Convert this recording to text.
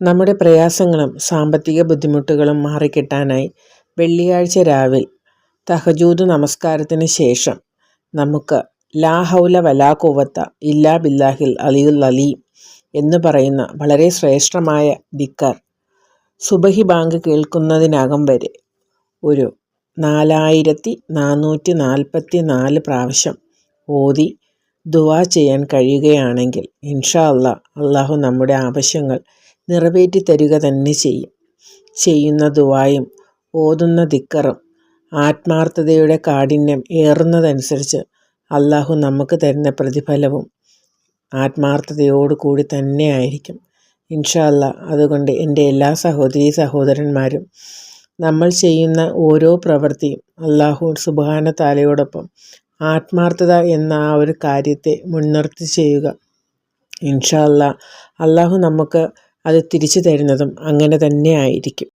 നമ്മുടെ പ്രയാസങ്ങളും സാമ്പത്തിക ബുദ്ധിമുട്ടുകളും മാറിക്കിട്ടാനായി വെള്ളിയാഴ്ച രാവിലെ തഹജൂദ് നമസ്കാരത്തിന് ശേഷം നമുക്ക് ലാഹൗല വലാ കുവത്ത ഇല്ലാ ബില്ലാഹിൽ അലിയുൽ അലീം എന്ന് പറയുന്ന വളരെ ശ്രേഷ്ഠമായ ദിക്കർ സുബഹി ബാങ്ക് കേൾക്കുന്നതിനകം വരെ ഒരു നാലായിരത്തി നാനൂറ്റി നാൽപ്പത്തി നാല് പ്രാവശ്യം ഓതി ദുവാ ചെയ്യാൻ കഴിയുകയാണെങ്കിൽ ഇൻഷാ അള്ളാഹ് അള്ളാഹു നമ്മുടെ ആവശ്യങ്ങൾ നിറവേറ്റി തരിക തന്നെ ചെയ്യും. ചെയ്യുന്ന ദുവായും ഓതുന്ന ദിക്കറും ആത്മാർത്ഥതയുടെ കാഠിന്യം ഏറുന്നതനുസരിച്ച് അള്ളാഹു നമുക്ക് തരുന്ന പ്രതിഫലവും ആത്മാർത്ഥതയോടു കൂടി തന്നെ ആയിരിക്കും. ഇൻഷാ അല്ലാ അതുകൊണ്ട് എന്റെ എല്ലാ സഹോദരി സഹോദരന്മാരും നമ്മൾ ചെയ്യുന്ന ഓരോ പ്രവൃത്തിയും അള്ളാഹു സുബാന താലയോടൊപ്പം ആത്മാർത്ഥത എന്ന ആ ഒരു കാര്യത്തെ മുൻനിർത്തി ചെയ്യുക. ഇൻഷാല്ല അള്ളാഹു നമുക്ക് അത് തിരിച്ചു തരുന്നതും അങ്ങനെ തന്നെ ആയിരിക്കും.